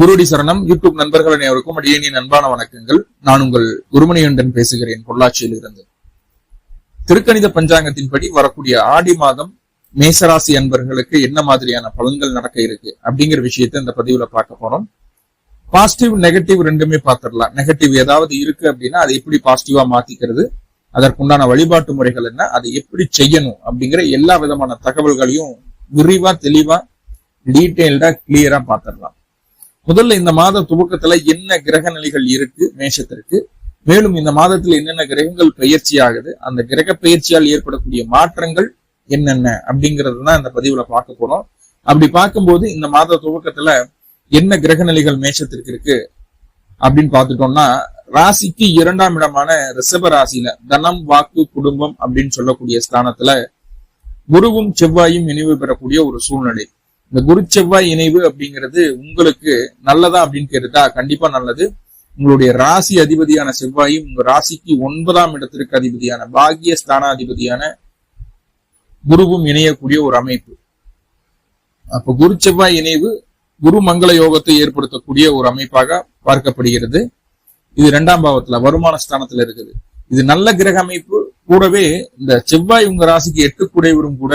குருடி சரணம். யூடியூப் நண்பர்கள் அனைவருக்கும் அடியேனின் அன்பான வணக்கங்கள். நான் உங்கள் குருமணியண்டன் பேசுகிறேன் பொள்ளாச்சியில் இருந்து திருக்கணித பஞ்சாங்கத்தின்படி வரக்கூடிய ஆடி மாதம் மேசராசி அன்பர்களுக்கு என்ன மாதிரியான பலன்கள் நடக்க இருக்கு அப்படிங்கிற விஷயத்தை இந்த பதிவுல பார்க்க போறோம். பாசிட்டிவ் நெகட்டிவ் ரெண்டுமே பார்த்துடலாம். நெகட்டிவ் ஏதாவது இருக்கு அப்படின்னா அதை எப்படி பாசிட்டிவா மாத்திக்கிறது? அதற்குண்டான வழிபாட்டு முறைகள் என்ன? அதை எப்படி செய்யணும்? அப்படிங்கிற எல்லா விதமான தகவல்களையும் விரிவா தெளிவா டீட்டெயில்டா கிளியரா பார்த்துடலாம். முதல்ல இந்த மாத துவக்கத்துல என்ன கிரக நிலைகள் இருக்கு மேஷத்திற்கு மேலும் இந்த மாதத்துல என்னென்ன கிரகங்கள் பயிற்சி ஆகுது அந்த கிரக பயிற்சியால் ஏற்படக்கூடிய மாற்றங்கள் என்னென்ன அப்படிங்கிறது தான் இந்த பதிவுல பார்க்க போறோம். அப்படி பார்க்கும்போது இந்த மாத துவக்கத்துல என்ன கிரக நிலைகள் மேஷத்திற்கு இருக்கு அப்படின்னு பார்த்துட்டோம்னா ராசிக்கு இரண்டாம் இடமான ரிஷப ராசியில தனம் வாக்கு குடும்பம் அப்படின்னு சொல்லக்கூடிய ஸ்தானத்துல குருவும் செவ்வாயும் இணைவு பெறக்கூடிய ஒரு சூழ்நிலை. இந்த குரு செவ்வாய் இணைவு அப்படிங்கிறது உங்களுக்கு நல்லதா அப்படின்னு கேட்டுட்டா கண்டிப்பா நல்லது. உங்களுடைய ராசி அதிபதியான செவ்வாயும் உங்க ராசிக்கு ஒன்பதாம் இடத்திற்கு அதிபதியான பாகிய ஸ்தானாதிபதியான குருவும் இணையக்கூடிய ஒரு அமைப்பு. அப்ப குரு செவ்வாய் இணைவு குரு மங்கள யோகத்தை ஏற்படுத்தக்கூடிய ஒரு அமைப்பாக பார்க்கப்படுகிறது. இது இரண்டாம் பாவத்துல வருமான ஸ்தானத்துல இருக்குது. இது நல்ல கிரக அமைப்பு. கூடவே இந்த செவ்வாய் உங்க ராசிக்கு எட்டு குடைவரும் கூட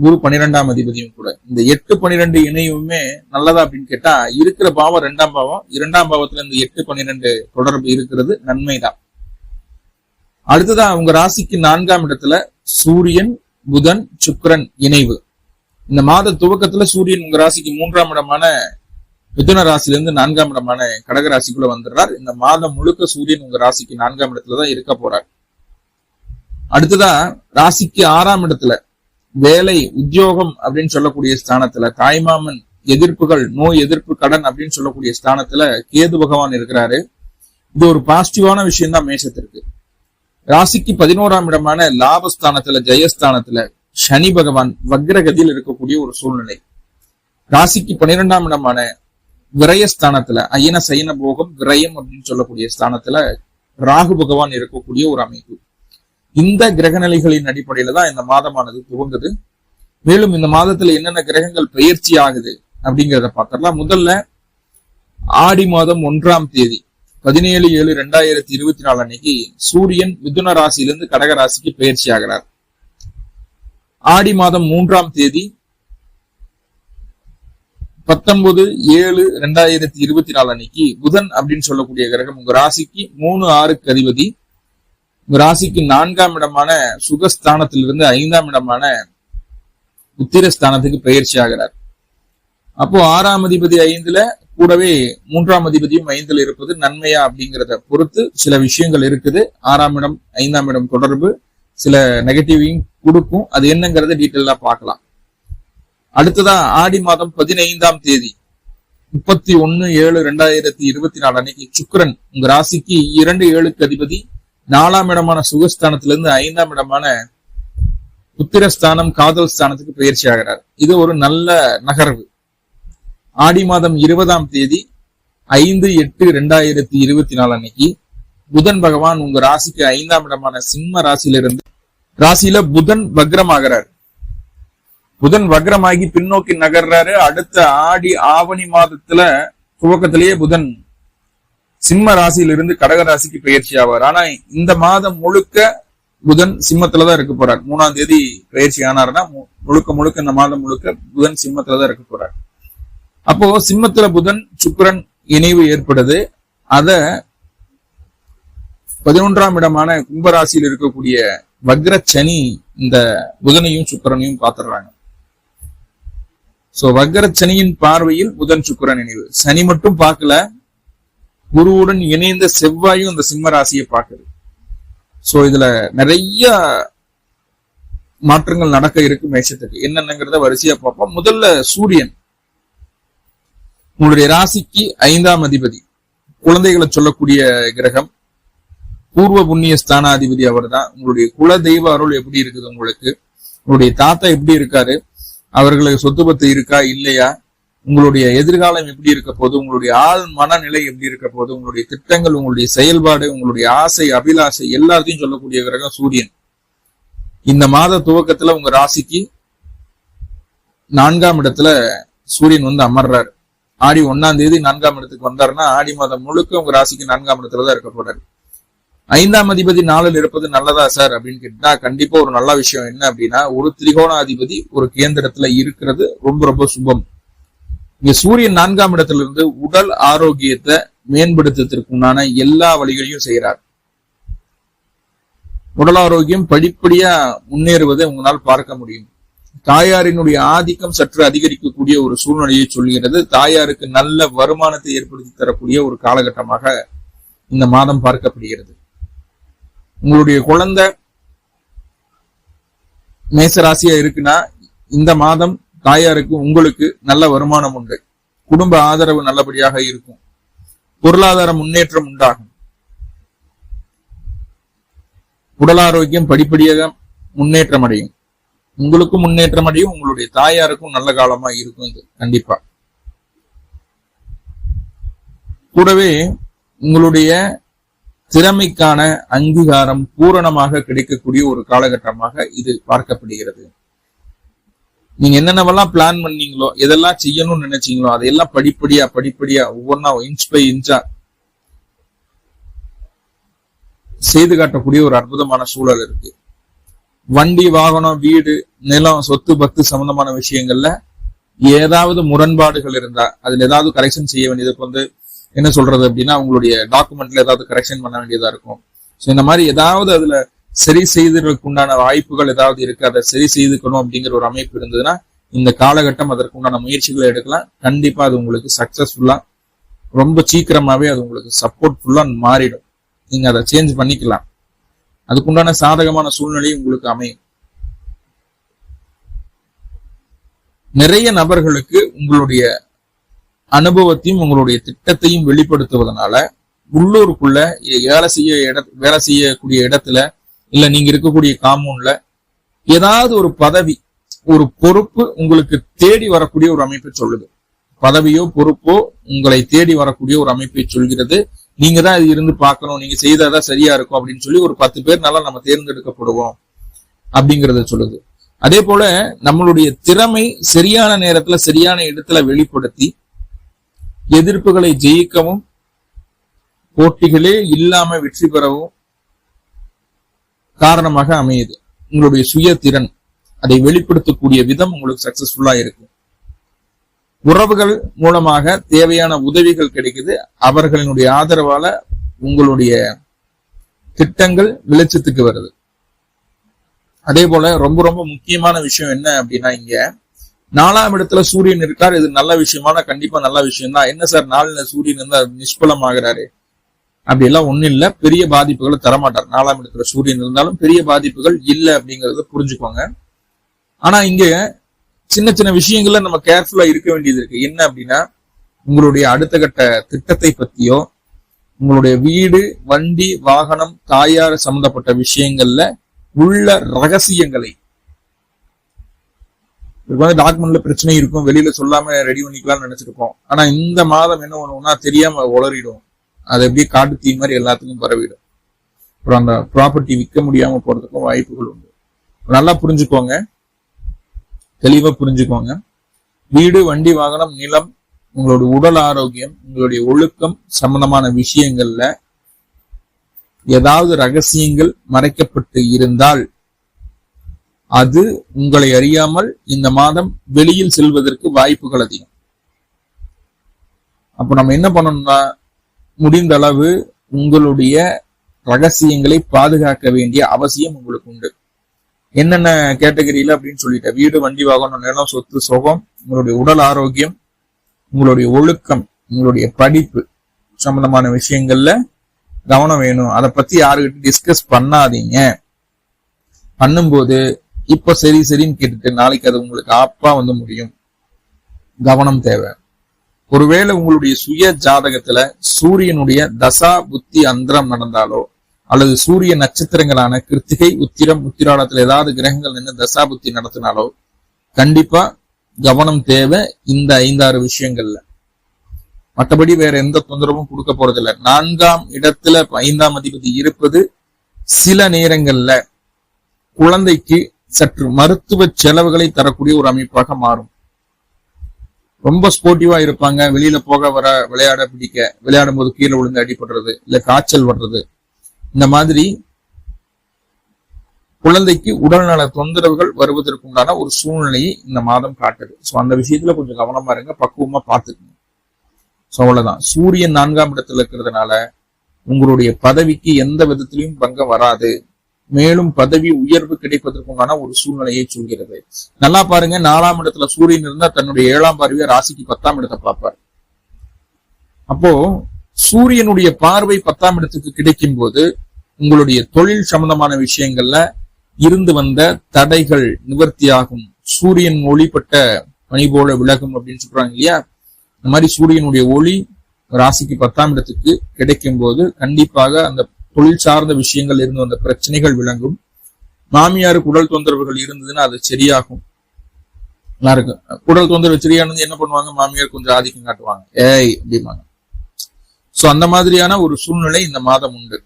குரு பன்னிரெண்டாம் அதிபதியும் கூட. இந்த எட்டு பன்னிரெண்டு இணையுமே நல்லதா அப்படின்னு கேட்டா இருக்கிற பாவம் ரெண்டாம் பாவம் இரண்டாம் பாவத்துல இந்த எட்டு பன்னிரெண்டு தொடர்பு இருக்கிறது நன்மைதான். அடுத்ததா உங்க ராசிக்கு நான்காம் இடத்துல சூரியன் புதன் சுக்கரன் இணைவு. இந்த மாத துவக்கத்துல சூரியன் உங்க ராசிக்கு மூன்றாம் இடமான மிதுன ராசியிலிருந்து நான்காம் இடமான கடக ராசிக்குள்ள வந்துடுறார். இந்த மாதம் முழுக்க சூரியன் உங்க ராசிக்கு நான்காம் இடத்துலதான் இருக்க போறார். அடுத்ததா ராசிக்கு ஆறாம் இடத்துல வேலை உத்தியோகம் அப்படின்னு சொல்லக்கூடிய ஸ்தானத்துல தாய்மாமன் எதிர்ப்புகள் நோய் எதிர்ப்பு கடன் அப்படின்னு சொல்லக்கூடிய ஸ்தானத்துல கேது பகவான் இருக்கிறாரு. இது ஒரு பாசிட்டிவான விஷயம் தான் மேஷத்திற்கு. ராசிக்கு பதினோராம் இடமான லாபஸ்தானத்துல ஜெயஸ்தானத்துல சனி பகவான் வக்ரகதியில் இருக்கக்கூடிய ஒரு சூழ்நிலை. ராசிக்கு பன்னிரெண்டாம் இடமான விரயஸ்தானத்துல அயன சயன போகம் விரயம் அப்படின்னு சொல்லக்கூடிய ஸ்தானத்துல ராகு பகவான் இருக்கக்கூடிய ஒரு அமைப்பு. இந்த கிரகநிலைகளின் அடிப்படையில தான் இந்த மாதமானது துவங்குது. மேலும் இந்த மாதத்துல என்னென்ன கிரகங்கள் பயிற்சி ஆகுது அப்படிங்கிறத பார்க்கலாம் முதல்ல ஆடி மாதம் ஒன்றாம் தேதி பதினேழு ஏழு ரெண்டாயிரத்தி இருபத்தி நாலு அன்னைக்கு சூரியன் மிதுன ராசியிலிருந்து கடக ராசிக்கு பயிற்சி ஆகிறார். ஆடி மாதம் மூன்றாம் தேதி பத்தொன்பது ஏழு ரெண்டாயிரத்தி இருபத்தி நாலு அன்னைக்கு புதன் அப்படின்னு சொல்லக்கூடிய கிரகம் உங்க ராசிக்கு மூணு ஆறுக்கு அதிபதி ராசிக்கு நான்காம் இடமான சுகஸ்தானத்திலிருந்து ஐந்தாம் இடமான உத்திரஸ்தானத்துக்கு பயிற்சி ஆகிறார். அப்போ ஆறாம் அதிபதி ஐந்துல கூடவே மூன்றாம் அதிபதியும் ஐந்துல இருப்பது நன்மையா அப்படிங்கிறத பொறுத்து சில விஷயங்கள் இருக்குது. ஆறாம் இடம் ஐந்தாம் இடம் தொடர்பு சில நெகட்டிவையும் கொடுக்கும். அது என்னங்கிறத டீட்டெயிலா பார்க்கலாம். அடுத்ததா ஆடி மாதம் பதினைந்தாம் தேதி முப்பத்தி ஒன்னு ஏழு ரெண்டாயிரத்தி இருபத்தி நாலு அன்னைக்கு சுக்கரன் உங்க ராசிக்கு இரண்டு ஏழுக்கு அதிபதி நாலாம் இடமான சுகஸ்தானத்திலிருந்து ஐந்தாம் இடமான புத்திரஸ்தானம் காதல் ஸ்தானத்துக்கு பயிற்சி ஆகிறார். இது ஒரு நல்ல நகர்வு. ஆடி மாதம் இருபதாம் தேதி ஐந்து எட்டு ரெண்டாயிரத்தி இருபத்தி நாலு அன்னைக்கு புதன் பகவான் உங்க ராசிக்கு ஐந்தாம் இடமான சிம்ம ராசியிலிருந்து ராசியில புதன் வக்ரமாகிறார். புதன் வக்ரமாகி பின்னோக்கி நகர்றாரு. அடுத்த ஆடி ஆவணி மாதத்துல துவக்கத்திலேயே புதன் சிம்ம ராசியிலிருந்து கடக ராசிக்கு பயிற்சி ஆவார். ஆனா இந்த மாதம் முழுக்க புதன் சிம்மத்துலதான் இருக்க போறார். மூணாம் தேதி பயிற்சி ஆனார்னா முழுக்க முழுக்க இந்த மாதம் முழுக்க புதன் சிம்மத்துலதான் இருக்க போறார். அப்போ சிம்மத்துல புதன் சுக்கரன் இணைவு ஏற்படுது. அத பதினொன்றாம் இடமான கும்பராசியில் இருக்கக்கூடிய வக்ர சனி இந்த புதனையும் சுக்கரனையும் பாத்துறாங்க சோ வக்ர சனியின் பார்வையில் புதன் சுக்கரன் இணைவு. சனி மட்டும் பார்க்கல. குருவுடன் இணைந்த செவ்வாயும் அந்த சிம்ம ராசியை பார்க்குது. சோ இதுல நிறைய மாற்றங்கள் நடக்க இருக்கு மேஷத்துக்கு. என்னென்னங்கிறத வரிசையா பார்ப்போம். முதல்ல சூரியன். உங்களுடைய ராசிக்கு ஐந்தாம் அதிபதி. குழந்தைகளை சொல்லக்கூடிய கிரகம். பூர்வ புண்ணிய ஸ்தானாதிபதி அவர் தான் உங்களுடைய குல தெய்வ அருள் எப்படி இருக்குது உங்களுக்கு? உங்களுடைய தாத்தா எப்படி இருக்காரு? அவர்களுக்கு சொத்து பத்து இருக்கா? இல்லையா? உங்களுடைய எதிர்காலம் எப்படி இருக்க போது உங்களுடைய ஆள் மனநிலை எப்படி இருக்க போது உங்களுடைய திட்டங்கள் உங்களுடைய செயல்பாடு உங்களுடைய ஆசை அபிலாசை எல்லாத்தையும் சொல்லக்கூடிய கிரகம் சூரியன். இந்த மாத துவக்கத்துல உங்க ராசிக்கு நான்காம் இடத்துல சூரியன் வந்து அமர்றாரு. ஆடி ஒன்னாம் தேதி நான்காம் இடத்துக்கு வந்தாருன்னா ஆடி மாதம் முழுக்க உங்க ராசிக்கு நான்காம் இடத்துல தான் இருக்க போறாரு. ஐந்தாம் அதிபதி நாளில் இருப்பது நல்லதா சார் அப்படின்னு கேட்டா கண்டிப்பா ஒரு நல்ல விஷயம் என்ன அப்படின்னா ஒரு திரிகோணாதிபதி ஒரு கேந்திரத்துல இருக்கிறது ரொம்ப ரொம்ப சுபம். இங்க சூரியன் நான்காம் இடத்திலிருந்து உடல் ஆரோக்கியத்தை மேம்படுத்துவதற்குண்டான எல்லா வழிகளையும் செய்கிறார் உடல் ஆரோக்கியம் படிப்படியா முன்னேறுவதை உங்களால் பார்க்க முடியும். தாயாரினுடைய ஆதிக்கம் சற்று அதிகரிக்கக்கூடிய ஒரு சூழ்நிலையை சொல்கிறது. தாயாருக்கு நல்ல வருமானத்தை ஏற்படுத்தி தரக்கூடிய ஒரு காலகட்டமாக இந்த மாதம் பார்க்கப்படுகிறது. உங்களுடைய குழந்தை மேசராசியா இருக்குன்னா இந்த மாதம் தாயாருக்கு உங்களுக்கு நல்ல வருமானம் உண்டு. குடும்ப ஆதரவு நல்லபடியாக இருக்கும். பொருளாதார முன்னேற்றம் உண்டாகும். உடல் ஆரோக்கியம் படிப்படியாக முன்னேற்றம் அடையும். உங்களுக்கும் முன்னேற்றம் அடையும். உங்களுடைய தாயாருக்கும் நல்ல காலமா இருக்கும் இது. கண்டிப்பா. கூடவே உங்களுடைய திறமைக்கான அங்கீகாரம் பூரணமாக கிடைக்கக்கூடிய ஒரு காலகட்டமாக இது பார்க்கப்படுகிறது. நீங்க என்னென்னவெல்லாம் பிளான் பண்ணீங்களோ எதெல்லாம் செய்யணும்னு நினைச்சீங்களோ அதையெல்லாம் படிப்படியா படிப்படியா ஒவ்வொன்றா இன்ச் பை இன்ச்சா செய்து காட்டக்கூடிய ஒரு அற்புதமான சூழல் இருக்கு. வண்டி வாகனம் வீடு நிலம் சொத்து பத்து சம்பந்தமான விஷயங்கள்ல ஏதாவது முரண்பாடுகள் இருந்தா அதுல ஏதாவது கரெக்ஷன் செய்ய வேண்டியதுக்கு வந்து என்ன சொல்றது அப்படின்னா உங்களுடைய டாக்குமெண்ட்ல ஏதாவது கரெக்ஷன் பண்ண வேண்டியதா இருக்கும். ஸோ இந்த மாதிரி ஏதாவது அதுல சரி செய்ததற்கு உண்டான வாய்ப்புகள் ஏதாவது இருக்கு அதை சரி செய்துக்கணும் அப்படிங்கிற ஒரு அமைப்பு இருந்ததுன்னா இந்த காலகட்டம் அதற்கு உண்டான முயற்சிகளை எடுக்கலாம். கண்டிப்பா அது உங்களுக்கு சக்சஸ்ஃபுல்லா ரொம்ப சீக்கிரமாவே அது உங்களுக்கு சப்போர்ட்ஃபுல்லா மாறிடும். நீங்க அதை சேஞ்ச் பண்ணிக்கலாம். அதுக்குண்டான சாதகமான சூழ்நிலையும் உங்களுக்கு அமையும். நிறைய நபர்களுக்கு உங்களுடைய அனுபவத்தையும் உங்களுடைய திட்டத்தையும் வெளிப்படுத்துவதனால உள்ளூருக்குள்ள வேலை செய்ய இட வேலை செய்யக்கூடிய இடத்துல இல்ல நீங்க இருக்கக்கூடிய காம்பவுண்ட்ல ஏதாவது ஒரு பதவி ஒரு பொறுப்பு உங்களுக்கு தேடி வரக்கூடிய ஒரு அமைப்பை சொல்லுது. பதவியோ பொறுப்போ உங்களை தேடி வரக்கூடிய ஒரு அமைப்பை சொல்கிறது. நீங்க தான் இது இருந்து பார்க்கணும். நீங்க செய்தாதான் சரியா இருக்கும் அப்படின்னு சொல்லி ஒரு பத்து பேர்னால நம்ம தேர்ந்தெடுக்கப்படுவோம் அப்படிங்கறத சொல்லுது. அதே போல நம்மளுடைய திறமை சரியான நேரத்துல சரியான இடத்துல வெளிப்படுத்தி எதிர்ப்புகளை ஜெயிக்கவும் போட்டிகளே இல்லாம வெற்றி பெறவும் காரணமாக அமையுது. உங்களுடைய சுய திறன் அதை வெளிப்படுத்தக்கூடிய விதம் உங்களுக்கு சக்சஸ்ஃபுல்லா இருக்கும். உறவுகள் மூலமாக தேவையான உதவிகள் கிடைக்குது. அவர்களினுடைய ஆதரவால உங்களுடைய திட்டங்கள் வெளிச்சத்துக்கு வருது. அதே போல ரொம்ப ரொம்ப முக்கியமான விஷயம் என்ன அப்படின்னா இங்க நாலாம் இடத்துல சூரியன் இருக்கார். இது நல்ல விஷயமான கண்டிப்பா நல்ல விஷயம் தான் என்ன சார் நாலுல சூரியன் இருந்தா நிஷ்பலம் ஆகிறாரு அப்படி எல்லாம் ஒண்ணும் இல்ல. பெரிய பாதிப்புகளை தரமாட்டார். நாலாம் இடத்துல சூரியன் இருந்தாலும் பெரிய பாதிப்புகள் இல்ல அப்படிங்கறத புரிஞ்சுக்கோங்க ஆனா இங்க சின்ன சின்ன விஷயங்கள்ல நம்ம கேர்ஃபுல்லா இருக்க வேண்டியது இருக்கு. என்ன அப்படின்னா உங்களுடைய அடுத்த கட்ட திட்டத்தை பத்தியோ உங்களுடைய வீடு வண்டி வாகனம் தாயார் சம்பந்தப்பட்ட விஷயங்கள்ல உள்ள ரகசியங்களை. வந்து டாக்குமெண்ட்ல பிரச்சனை இருக்கும். வெளியில சொல்லாம ரெடி பண்ணிக்கலாம்னு நினைச்சிருப்போம் ஆனா இந்த மாதம் என்ன பண்ணுவோம்னா தெரியாம உளறிடும். அது எப்படி காட்டு தீ மாதிரி எல்லாத்துக்கும் பரவிடும். அப்புறம் அந்த ப்ராப்பர்ட்டி விற்க முடியாம போறதுக்கும் வாய்ப்புகள் உண்டு. நல்லா புரிஞ்சுக்கோங்க. தெளிவா புரிஞ்சுக்கோங்க. வீடு வண்டி வாகனம் நிலம் உங்களுடைய உடல் ஆரோக்கியம் உங்களுடைய ஒழுக்கம் சம்பந்தமான விஷயங்கள்ல ஏதாவது ரகசியங்கள் மறைக்கப்பட்டு இருந்தால் அது உங்களை அறியாமல் இந்த மாதம் வெளியில் செல்வதற்கு வாய்ப்புகள் அதிகம். அப்ப நம்ம என்ன பண்ணணும்னா முடிந்தளவு உங்களுடைய ரகசியங்களை பாதுகாக்க வேண்டிய அவசியம் உங்களுக்கு உண்டு. என்னென்ன கேட்டகரியில அப்படின்னு சொல்லிட்டு வீடு வண்டி வாகனம் நிலம் சொத்து சுகம் உங்களுடைய உடல் ஆரோக்கியம் உங்களுடைய ஒழுக்கம் உங்களுடைய படிப்பு சம்பந்தமான விஷயங்கள்ல கவனம் வேணும். அதை பத்தி யாருக்கிட்ட டிஸ்கஸ் பண்ணாதீங்க. பண்ணும்போது இப்ப சரி சரின்னு கேட்டுட்டு நாளைக்கு அது உங்களுக்கு ஆப்பா வந்து முடியும். கவனம் தேவை. ஒருவேளை உங்களுடைய சுய ஜாதகத்துல சூரியனுடைய தசா புத்தி அந்தரம் நடந்தாலோ அல்லது சூரிய நட்சத்திரங்களான கிருத்திகை உத்திரம் உத்திராடத்துல ஏதாவது கிரகங்கள் நின்று தசா புத்தி நடத்தினாலோ கண்டிப்பா கவனம் தேவை இந்த ஐந்தாறு விஷயங்கள்ல. மற்றபடி வேற எந்த தொந்தரவும் கொடுக்க போறதில்ல. நான்காம் இடத்துல ஐந்தாம் அதிபதி இருப்பது சில நேரங்கள்ல குழந்தைக்கு சற்று மருத்துவ செலவுகளை தரக்கூடிய ஒரு அமைப்பாக மாறும். ரொம்ப ஸ்போர்ட்டிவா இருப்பாங்க. வெளியில போக வர விளையாட பிடிக்க விளையாடும் போது கீழே விழுந்து அடிபடுறது இல்ல காய்ச்சல் வர்றது. இந்த மாதிரி குழந்தைக்கு உடல்நல தொந்தரவுகள் வருவதற்குண்டான ஒரு சூழ்நிலையை இந்த மாதம் காட்டுது. சோ அந்த விஷயத்துல கொஞ்சம் கவனமா இருங்க. பக்குவமா பாத்துக்கணும் ஸோ அவ்வளவுதான். சூரியன் நான்காம் இடத்துல இருக்கிறதுனால உங்களுடைய பதவிக்கு எந்த விதத்திலையும் பங்கம் வராது. மேலும் பதவி உயர்வு கிடைப்பதற்குண்டான ஒரு சூழ்நிலையை சொல்கிறது. நல்லா பாருங்க நாலாம் இடத்துல சூரியன் இருந்தா தன்னுடைய ஏழாம் பார்வையை ராசிக்கு பத்தாம் இடத்தை பார்ப்பார். அப்போ சூரியனுடைய பார்வை பத்தாம் இடத்துக்கு கிடைக்கும் போது உங்களுடைய தொழில் சம்பந்தமான விஷயங்கள்ல இருந்து வந்த தடைகள் நிவர்த்தியாகும். சூரியன் ஒளிப்பட்ட பணி போல விலகும் அப்படின்னு சொல்றாங்க இல்லையா? இந்த மாதிரி சூரியனுடைய ஒளி ராசிக்கு பத்தாம் இடத்துக்கு கிடைக்கும் போது கண்டிப்பாக அந்த தொழில் சார்ந்த விஷயங்கள் இருந்து வந்த பிரச்சனைகள் விளங்கும். மாமியாருக்கு உடல் தொந்தரவுகள் இருந்ததுன்னா அது சரியாகும். நல்லா இருக்கும் உடல் தொந்தரவு சரியானது என்ன பண்ணுவாங்க? மாமியார் கொஞ்சம் ஆதிக்கம் காட்டுவாங்க. ஏய் அப்படிம்பாங்க. சோ அந்த மாதிரியான ஒரு சூழ்நிலை இந்த மாதம் உண்டு.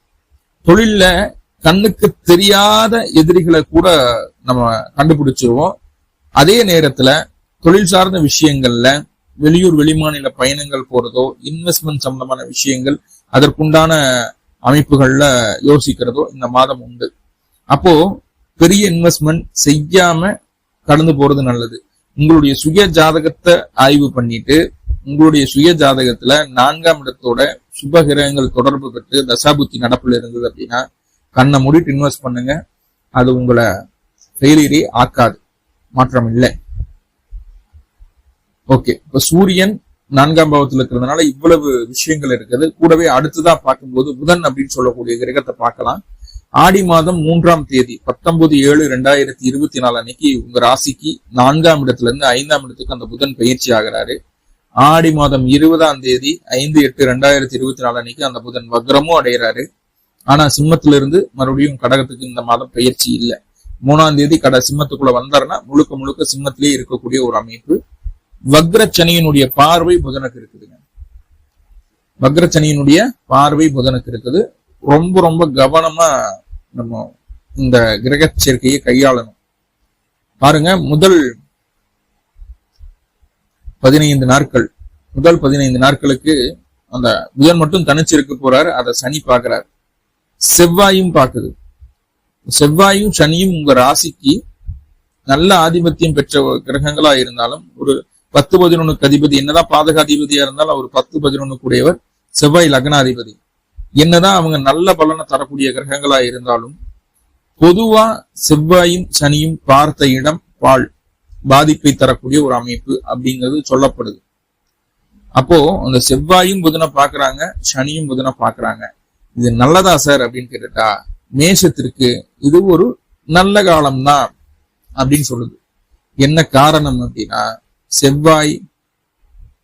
தொழில்ல கண்ணுக்கு தெரியாத எதிரிகளை கூட நம்ம கண்டுபிடிச்சிருவோம். அதே நேரத்துல தொழில் சார்ந்த விஷயங்கள்ல வெளியூர் வெளிமாநில பயணங்கள் போறதோ இன்வெஸ்ட்மெண்ட் சம்பந்தமான விஷயங்கள் அதற்குண்டான அமைப்புகள்ல யோசிக்கிறதோ இந்த மாதம் உண்டு. அப்போ பெரிய இன்வெஸ்ட்மெண்ட் செய்யாம கடந்து போறது நல்லது. உங்களுடைய சுய ஜாதகத்தை ஆய்வு பண்ணிட்டு உங்களுடைய சுய ஜாதகத்துல நான்காம் இடத்தோட சுபகிரகங்கள் தொடர்பு பெற்று தசாபுத்தி நடப்புல இருந்தது அப்படின்னா கண்ணை மூடிட்டு இன்வெஸ்ட் பண்ணுங்க. அது உங்களை ஃபெயிலியரே ஆக்காது. மாற்றம் இல்லை ஓகே. இப்ப சூரியன் நான்காம் பாவத்தில் இருக்கிறதுனால இவ்வளவு விஷயங்கள் இருக்குது. கூடவே அடுத்ததா பார்க்கும்போது புதன் அப்படின்னு சொல்லக்கூடிய கிரகத்தை பார்க்கலாம். ஆடி மாதம் மூன்றாம் தேதி பத்தொன்பது ஏழு ரெண்டாயிரத்தி இருபத்தி நாலு அன்னைக்கு உங்க ராசிக்கு நான்காம் இடத்துல இருந்து ஐந்தாம் இடத்துக்கு அந்த புதன் பயிற்சி ஆகிறாரு. ஆடி மாதம் இருபதாம் தேதி ஐந்து எட்டு ரெண்டாயிரத்தி இருபத்தி நாலு அன்னைக்கு அந்த புதன் வக்ரமும் அடைகிறாரு. ஆனா சிம்மத்துல இருந்து மறுபடியும் கடகத்துக்கு இந்த மாதம் பயிற்சி இல்லை. மூணாம் தேதி கட சிம்மத்துக்குள்ள வந்தாருன்னா முழுக்க முழுக்க சிம்மத்திலேயே இருக்கக்கூடிய ஒரு அமைப்பு. வக்ரச்சனியினுடைய பார்வை புதனுக்கு இருக்குதுங்க. வக்ரச்சனியினுடைய பார்வை புதனுக்கு இருக்குது. ரொம்ப ரொம்ப கவனமா நம்ம இந்த கிரக சேர்க்கையை கையாளணும். பாருங்க முதல் பதினைந்து நாட்கள் முதல் பதினைந்து நாட்களுக்கு அந்த புதன் மட்டும் தனிச்சு இருக்க போறாரு அதை சனி பாக்குறாரு செவ்வாயும் பாக்குது செவ்வாயும் சனியும் உங்க ராசிக்கு நல்ல ஆதிபத்தியம் பெற்ற கிரகங்களா இருந்தாலும் ஒரு பத்து பதினொன்னுக்கு அதிபதி. என்னதான் பாதகாதிபதியா இருந்தாலும் அவர் பத்து பதினொன்னு கூடியவர் செவ்வாய் லக்னாதிபதி. என்னதான் அவங்க நல்ல பலனை தரக்கூடிய கிரகங்களா இருந்தாலும் பொதுவா செவ்வாயும் சனியும் பார்த்த இடம் பால் பாதிப்பை தரக்கூடிய ஒரு அமைப்பு அப்படிங்கிறது சொல்லப்படுது. அப்போ அந்த செவ்வாயும் புதனை பாக்குறாங்க சனியும் புதனை பாக்குறாங்க இது நல்லதா சார் அப்படின்னு கேட்டுட்டா மேஷத்திற்கு இது ஒரு நல்ல காலம்தான் அப்படின்னு சொல்லுது. என்ன காரணம் அப்படின்னா செவ்வாய்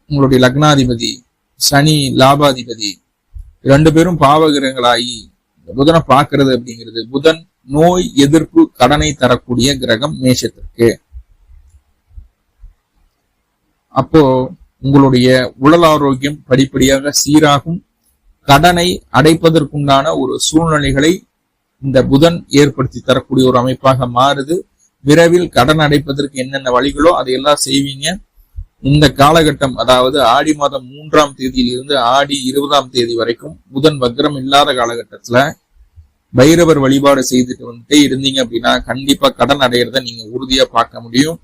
உங்களுடைய லக்னாதிபதி சனி லாபாதிபதி ரெண்டு பேரும் பாவகிரகங்களாகி புதனை பார்க்கறது அப்படிங்கிறது புதன் நோய் எதிர்ப்பு கடனை தரக்கூடிய கிரகம் மேஷத்திற்கு. அப்போ உங்களுடைய உடல் ஆரோக்கியம் படிப்படியாக சீராகும். கடனை அடைப்பதற்குண்டான ஒரு சூழ்நிலைகளை இந்த புதன் ஏற்படுத்தி தரக்கூடிய ஒரு அமைப்பாக மாறுது. விரைவில் கடன் அடைப்பதற்கு என்னென்ன வழிகளோ அதையெல்லாம் செய்வீங்க. இந்த காலகட்டம் அதாவது ஆடி மாதம் மூன்றாம் தேதியிலிருந்து ஆடி இருபதாம் தேதி வரைக்கும் புதன் வக்ரம் இல்லாத காலகட்டத்துல பைரவர் வழிபாடு செய்துட்டு வந்துட்டே இருந்தீங்க அப்படின்னா கண்டிப்பா கடன் அடையிறத நீங்க உறுதியா பார்க்க முடியும்.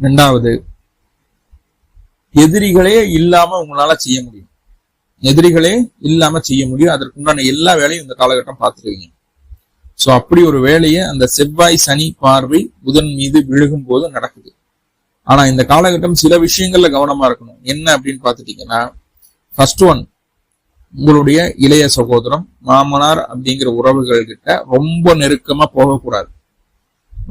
ரெண்டாவது எதிரிகளே இல்லாம உங்களால செய்ய முடியும். எதிரிகளே இல்லாம செய்ய முடியும். அதற்குண்டான எல்லா வேலையும் இந்த காலகட்டம் பார்த்துருவீங்க. சோ அப்படி ஒரு வேலையை அந்த செவ்வாய் சனி பார்வை புதன் மீது விழுகும் போது நடக்குது. ஆனா இந்த காலகட்டம் சில விஷயங்கள்ல கவனமா இருக்கணும். என்ன அப்படின்னு பாத்துட்டீங்கன்னா ஃபர்ஸ்ட் ஒன் உங்களுடைய இளைய சகோதரம் மாமனார் அப்படிங்கிற உறவுகள் கிட்ட ரொம்ப நெருக்கமா போகக்கூடாது.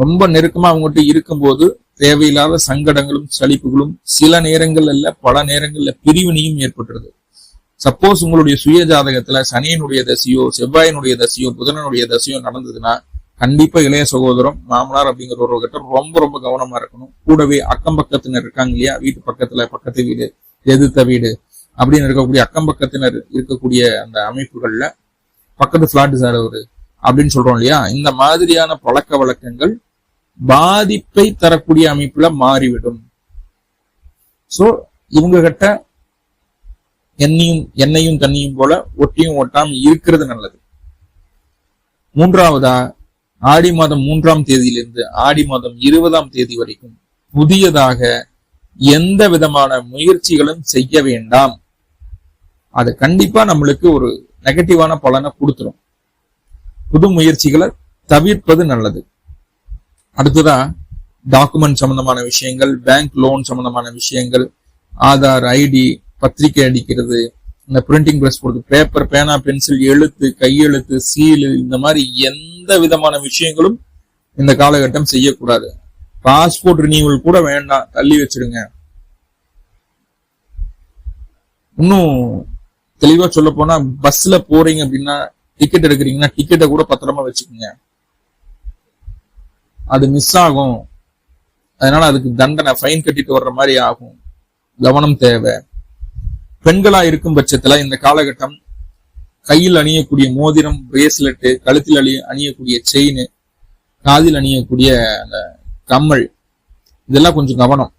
ரொம்ப நெருக்கமா அவங்ககிட்ட இருக்கும்போது தேவையில்லாத சங்கடங்களும் சலிப்புகளும் சில நேரங்கள்ல பல நேரங்கள்ல பிரிவினையும் ஏற்பட்டுருது. சப்போஸ் உங்களுடைய சுய ஜாதகத்துல சனியினுடைய தசையோ செவ்வாயினுடைய தசையோ புதனனுடைய தசையோ நடந்ததுன்னா கண்டிப்பா இளைய சகோதரம் மாமனார் அப்படிங்கிற ஒரு கிட்ட ரொம்ப ரொம்ப கவனமா இருக்கணும். கூடவே அக்கம் பக்கத்தினர் இருக்காங்க இல்லையா? வீட்டு பக்கத்துல பக்கத்து வீடு எதிர்த்த வீடு அப்படின்னு இருக்கக்கூடிய அக்கம் பக்கத்தினர் இருக்கக்கூடிய அந்த அமைப்புகள்ல பக்கத்து பிளாட் சார் அவரு அப்படின்னு சொல்றோம் இல்லையா? இந்த மாதிரியான பழக்க வழக்கங்கள் பாதிப்பை தரக்கூடிய அமைப்புல மாறிவிடும். சோ இவங்க கிட்ட என்னையும் எண்ணெயும் தண்ணியும் போல ஒட்டியும் ஒட்டாம இருக்கிறது நல்லது. மூன்றாவதா ஆடி மாதம் மூன்றாம் தேதியிலிருந்து ஆடி மாதம் இருபதாம் தேதி வரைக்கும் புதியதாக எந்த விதமான முயற்சிகளும் செய்ய வேண்டாம். அது கண்டிப்பா நம்மளுக்கு ஒரு நெகட்டிவான பலனை கொடுத்துரும். புது முயற்சிகளை தவிர்ப்பது நல்லது. அடுத்ததா டாக்குமெண்ட் சம்பந்தமான விஷயங்கள் பேங்க் லோன் சம்பந்தமான விஷயங்கள் ஆதார் ஐடி பத்திரிக்கை அடிக்கிறது இந்த பிரிண்டிங் பிரஸ் போடுறது பேப்பர் பேனா பென்சில் எழுத்து கையெழுத்து சீலு இந்த மாதிரி எந்த விதமான விஷயங்களும் இந்த காலகட்டம் செய்யக்கூடாது. பாஸ்போர்ட் ரினியூவல் கூட வேண்டாம் தள்ளி வச்சிருங்க இன்னும் தெளிவா சொல்ல போனா பஸ்ல போறீங்க அப்படின்னா டிக்கெட் எடுக்கிறீங்கன்னா டிக்கெட்டை கூட பத்திரமா வச்சுக்கோங்க. அது மிஸ் ஆகும். அதனால அதுக்கு தண்டனை ஃபைன் கட்டிட்டு வர்ற மாதிரி ஆகும். கவனம் தேவை. பெண்களா இருக்கும் பட்சத்துல இந்த காலகட்டம் கையில் அணியக்கூடிய மோதிரம் பிரேஸ்லெட்டு கழுத்தில் அணி அணியக்கூடிய செயின் காதில் அணியக்கூடிய அந்த கம்மல் இதெல்லாம் கொஞ்சம் கவனம்.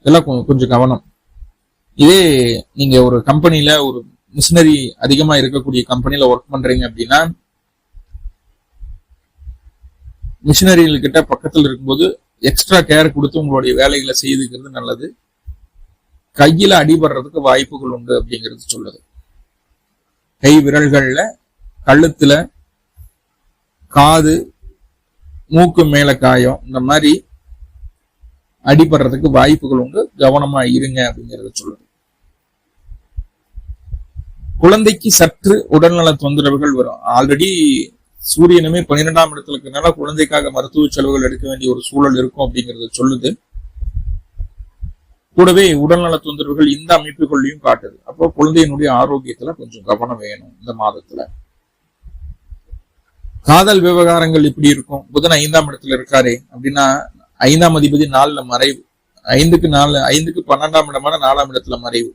இதெல்லாம் கொஞ்சம் கவனம். இதே நீங்க ஒரு கம்பெனில ஒரு மிஷினரி அதிகமா இருக்கக்கூடிய கம்பெனில ஒர்க் பண்றீங்க அப்படின்னா மிஷினரிகள் கிட்ட பக்கத்தில் இருக்கும்போது எக்ஸ்ட்ரா கேர் கொடுத்து உங்களுடைய வேலைகளை செய்துக்கிறது நல்லது. கையில அடிபடுறதுக்கு வாய்ப்புகள் உண்டு அப்படிங்கிறது சொல்லுது. கை விரல்கள்ல கழுத்துல காது மூக்கு மேல காயம் இந்த மாதிரி அடிபடுறதுக்கு வாய்ப்புகள் உண்டு. கவனமா இருங்க அப்படிங்கறத சொல்லுது. குழந்தைக்கு சற்று உடல்நல தொந்தரவுகள் வரும். ஆல்ரெடி சூரியனுமே பன்னிரெண்டாம் இடத்துல இருக்கிறதுனால குழந்தைக்காக மருத்துவ செலவுகள் எடுக்க வேண்டிய ஒரு சூழல் இருக்கும் அப்படிங்கறத சொல்லுது. கூடவே உடல்நல தொந்தரவுகள் இந்த அமைப்புகள்லையும் காட்டுது. அப்போ குழந்தையினுடைய ஆரோக்கியத்துல கொஞ்சம் கவனம் வேணும் இந்த மாதத்துல. காதல் விவகாரங்கள் இப்படி இருக்கும். புதன் ஐந்தாம் இடத்துல இருக்காரே அப்படின்னா ஐந்தாம் அதிபதி நாலுல மறைவு. ஐந்துக்கு நாலு ஐந்துக்கு பன்னெண்டாம் இடமான நாலாம் இடத்துல மறைவு.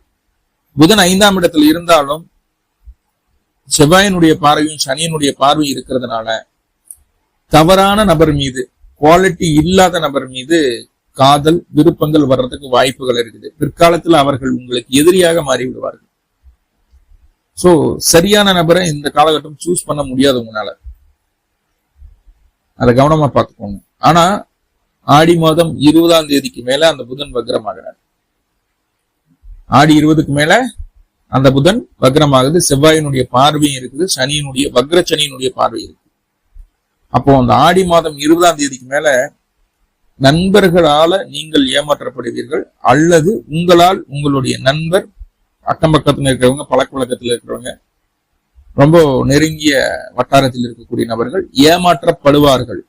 புதன் ஐந்தாம் இடத்துல இருந்தாலும் செவ்வாயினுடைய பார்வையும் சனியனுடைய பார்வையும் இருக்கிறதுனால தவறான நபர் மீது குவாலிட்டி இல்லாத நபர் மீது காதல் விருப்பங்கள் வர்றதுக்கு வாய்ப்புகள் இருக்குது. பிற்காலத்தில் அவர்கள் உங்களுக்கு எதிரியாக மாறி விடுவார்கள் சோ சரியான நபரை இந்த காலகட்டம் சூஸ் பண்ண முடியாது உங்களால. அதை கவனமா பார்த்துக்கோங்க. ஆனா ஆடி மாதம் இருபதாம் தேதிக்கு மேல அந்த புதன் வக்ரமாகிறார். ஆடி இருபதுக்கு மேல அந்த புதன் வக்ரமாகுது. செவ்வாயினுடைய பார்வையும் இருக்குது. சனியினுடைய வக்ர சனியினுடைய பார்வை இருக்கு அப்போ அந்த ஆடி மாதம் இருபதாம் தேதிக்கு மேல நண்பர்களால நீங்கள் ஏமாற்றப்படுவீர்கள் அல்லது உங்களால் உங்களுடைய நண்பர் அக்கம் பக்கத்தில் இருக்கிறவங்க பழக்க வழக்கத்தில் இருக்கிறவங்க ரொம்ப நெருங்கிய வட்டாரத்தில் இருக்கக்கூடிய நபர்கள் ஏமாற்றப்படுவார்கள்.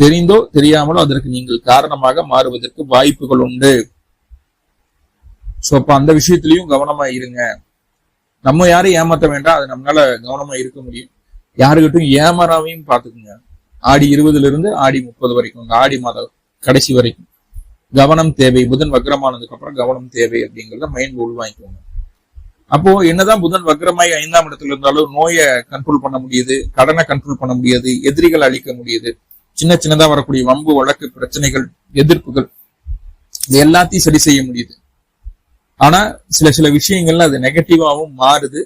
தெரிந்தோ தெரியாமலோ அதற்கு நீங்கள் காரணமாக மாறுவதற்கு வாய்ப்புகள் உண்டு. ஸோ அப்ப அந்த விஷயத்திலையும் கவனமா இருங்க. நம்ம யாரையும் ஏமாத்த வேண்டாம் அது நம்மளால கவனமா இருக்க முடியும். யாருக்கிட்டும் ஏமாறாமையும் பார்த்துக்குங்க. ஆடி இருபதுல இருந்து ஆடி முப்பது வரைக்கும் ஆடி மாதம் கடைசி வரைக்கும் கவனம் தேவை. புதன் வக்ரமானதுக்கு அப்புறம் கவனம் தேவை அப்படிங்கறத மைண்ட் உள்வாங்கிக்கோங்க. அப்போ என்னதான் புதன் வக்ரமாய் ஐந்தாம் இடத்துல இருந்தாலும் நோயை கண்ட்ரோல் பண்ண முடியுது கடனை கண்ட்ரோல் பண்ண முடியாது எதிரிகள் அழிக்க முடியுது சின்ன சின்னதா வரக்கூடிய வம்பு வழக்கு பிரச்சனைகள் எதிர்ப்புகள் இது எல்லாத்தையும் சரி செய்ய முடியுது. ஆனா சில சில விஷயங்கள்ல அது நெகட்டிவாவும் மாறுது.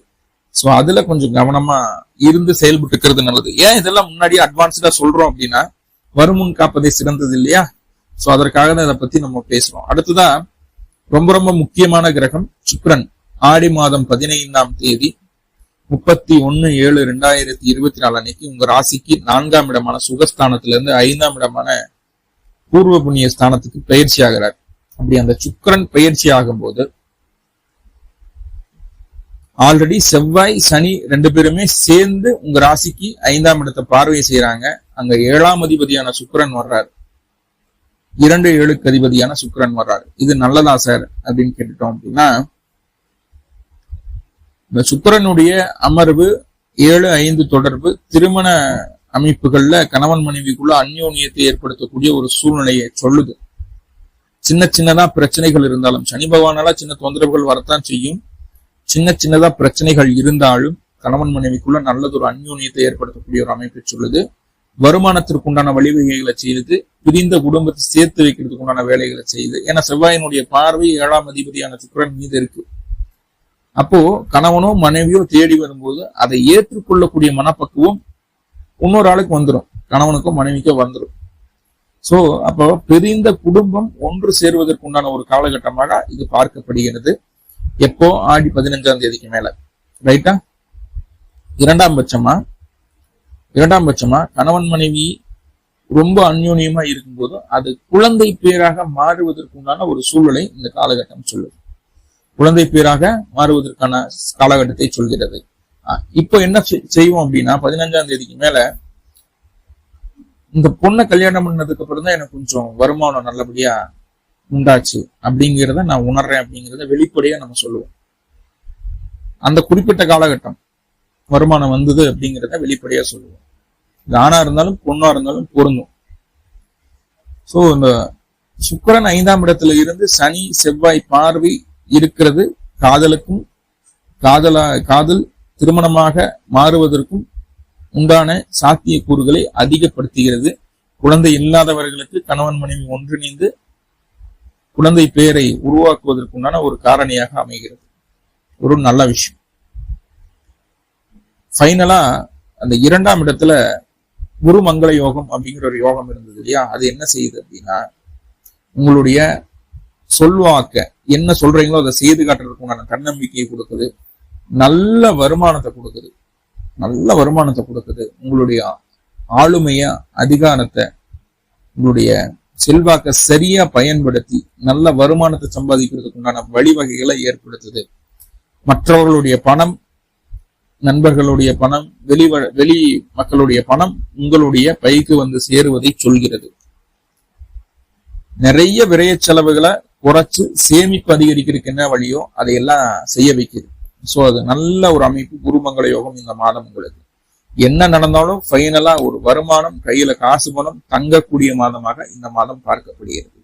சோ அதுல கொஞ்சம் கவனமா இருந்து செயல்பட்டு இருக்கிறது நல்லது. ஏன் இதெல்லாம் முன்னாடியே அட்வான்ஸ்டா சொல்றோம் அப்படின்னா வருமுன் காப்பதே சிறந்தது இல்லையா? சோ அதற்காக தான் இதை பத்தி நம்ம பேசுறோம். அடுத்ததான் ரொம்ப ரொம்ப முக்கியமான கிரகம் சுக்ரன். ஆடி மாதம் பதினைந்தாம் தேதி முப்பத்தி ஒன்னு ஏழு ரெண்டாயிரத்தி இருபத்தி நாலு அன்னைக்கு உங்க ராசிக்கு நான்காம் இடமான சுகஸ்தானத்துல இருந்து ஐந்தாம் இடமான பூர்வ புண்ணிய ஸ்தானத்துக்கு பயிற்சி ஆகிறார். அப்படி அந்த சுக்கரன் பயிற்சி ஆகும்போது ஆல்ரெடி செவ்வாய் சனி ரெண்டு பேருமே சேர்ந்து உங்க ராசிக்கு ஐந்தாம் இடத்தை பார்வை செய்யறாங்க அங்க ஏழாம் அதிபதியான சுக்கரன் வர்றாரு. இரண்டு ஏழுக்கு அதிபதியான சுக்கிரன் வர்றாரு. இது நல்லதா சார்? அப்படின்னு கேட்டுட்டோம் அப்படின்னா இந்த சுக்கிரனுடைய அமர்வு ஏழு ஐந்து தொடர்பு திருமண அமைப்புகள்ல கணவன் மனைவிக்குள்ள அந்யோன்யத்தை ஏற்படுத்தக்கூடிய ஒரு சூழ்நிலையை சொல்லுது. சின்ன சின்னதா பிரச்சனைகள் இருந்தாலும் சனி பகவானால சின்ன தொந்தரவுகள் வரத்தான் செய்யும். சின்ன சின்னதா பிரச்சனைகள் இருந்தாலும் கணவன் மனைவிக்குள்ள நல்லதொரு அந்யோன்யத்தை ஏற்படுத்தக்கூடிய ஒரு அமைப்பை சொல்லுது. வருமானத்திற்கு உண்டான வழிவகைகளை செய்து பிரிந்த குடும்பத்தை சேர்த்து வைக்கிறதுக்கு உண்டான வேலைகளை செய்து ஏன்னா செவ்வாயினுடைய பார்வை ஏழாம் அதிபதியான சுக்கரன் மீது இருக்கு. அப்போ கணவனோ மனைவியோ தேடி வரும்போது அதை ஏற்றுக்கொள்ளக்கூடிய மனப்பக்குவம் இன்னொரு ஆளுக்கு வந்துடும் கணவனுக்கோ மனைவிக்கோ வந்துடும் சோ அப்போ பிரிந்த குடும்பம் ஒன்று சேருவதற்கு உண்டான ஒரு காலகட்டமாக இது பார்க்கப்படுகிறது. எப்போ? ஆடி பதினஞ்சாம் தேதிக்கு மேல. ரைட்டா இரண்டாம் பட்சமா? இரண்டாம் பட்சமா கணவன் மனைவி ரொம்ப அந்யோன்யமா இருக்கும்போது அது குழந்தை பேராக மாறுவதற்கு உண்டான ஒரு சூழலை இந்த காலகட்டம் சொல்லுது. குழந்தை பேராக மாறுவதற்கான காலகட்டத்தை சொல்கிறது. இப்போ என்ன செய்- செய்வோம் அப்படின்னா பதினஞ்சாம் தேதிக்கு மேல இந்த பொண்ணை கல்யாணம் பண்ணதுக்கு அப்புறம் தான் எனக்கு கொஞ்சம் வருமானம் நல்லபடியா உண்டாச்சு அப்படிங்கிறத நான் உணர்றேன் அப்படிங்கிறத வெளிப்படையா நம்ம சொல்லுவோம். அந்த குறிப்பிட்ட காலகட்டம் வருமானம் வந்தது அப்படிங்கிறத வெளிப்படையா சொல்லுவோம். இது ஆணா இருந்தாலும் பொண்ணா இருந்தாலும் பொருந்தும். சோ இந்த சுக்கரன் ஐந்தாம் இடத்துல இருந்து சனி செவ்வாய் பார்வை இருக்கிறது. காதலுக்கும் காதலா காதல் திருமணமாக மாறுவதற்கும் உண்டான சாத்தியக்கூறுகளை அதிகப்படுத்துகிறது. குழந்தை இல்லாதவர்களுக்கு கணவன் மனைவி ஒன்றிணைந்து குழந்தை பெயரை உருவாக்குவதற்குண்டான ஒரு காரணியாக அமைகிறது. ஒரு நல்ல விஷயம். ஃபைனலா அந்த இரண்டாம் இடத்துல குரு மங்கள யோகம் அப்படிங்கிற ஒரு யோகம் இருந்தது இல்லையா? அது என்ன செய்யுது அப்படின்னா உங்களுடைய சொல்வாக்க என்ன சொல்றீங்களோ அதை செய்து காட்டுறதுக்கு உண்டான தன்னம்பிக்கையை கொடுக்குது. நல்ல வருமானத்தை கொடுக்குது. நல்ல வருமானத்தை கொடுக்குது. உங்களுடைய ஆளுமைய அதிகாரத்தை உங்களுடைய செல்வாக்க சரியா பயன்படுத்தி நல்ல வருமானத்தை சம்பாதிக்கிறதுக்கு உண்டான வழிவகைகளை ஏற்படுத்துது. மற்றவர்களுடைய பணம் நண்பர்களுடைய பணம் வெளி வெளி மக்களுடைய பணம் உங்களுடைய பைக்கு வந்து சேருவதை சொல்கிறது. நிறைய விரைய செலவுகளை குறைச்சு சேமிப்பு அதிகரிக்கிறதுக்கு என்ன வழியோ அதையெல்லாம் செய்ய வைக்குது சோ அது நல்ல ஒரு அமைப்பு குருமங்கள யோகம் இந்த மாதம் உங்களுக்கு. என்ன நடந்தாலும் ஃபைனலா ஒரு வருமானம் கையில காசு பணம் தங்கக்கூடிய மாதமாக இந்த மாதம் பார்க்கப்படுகிறது.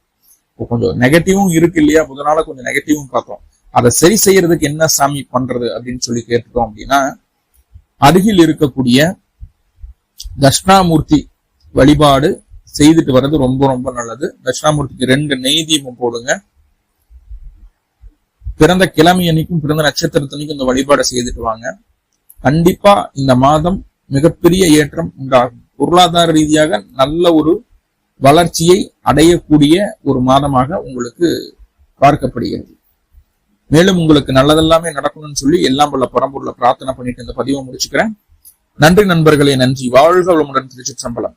இப்போ கொஞ்சம் நெகட்டிவும் இருக்கு இல்லையா? முதனால கொஞ்சம் நெகட்டிவும் பார்த்தோம் அதை சரி செய்யறதுக்கு என்ன சாமி பண்றது அப்படின்னு சொல்லி கேட்டுட்டோம் அப்படின்னா அருகில் இருக்கக்கூடிய தட்சிணாமூர்த்தி வழிபாடு செய்துட்டு வர்றது ரொம்ப ரொம்ப நல்லது. தட்சிணாமூர்த்திக்கு ரெண்டு நெய் தீபம் போடுங்க. பிறந்த கிழமை அன்னைக்கும் பிறந்த நட்சத்திரத்தன்னைக்கும் இந்த வழிபாடை செய்துட்டு வாங்க. கண்டிப்பா இந்த மாதம் மிகப்பெரிய ஏற்றம் உண்டாகும். பொருளாதார ரீதியாக நல்ல ஒரு வளர்ச்சியை அடையக்கூடிய ஒரு மாதமாக உங்களுக்கு பார்க்கப்படுகிறது. மேலும் உங்களுக்கு நல்லதெல்லாமே நடக்கணும்னு சொல்லி எல்லாம் உள்ள பரம்பூர்ல பிரார்த்தனை பண்ணிட்டு இந்த பதிவை முடிச்சுக்கிறேன். நன்றி நண்பர்களே நன்றி. வாழ்க வளமுடன் திருச்சி சம்பளம்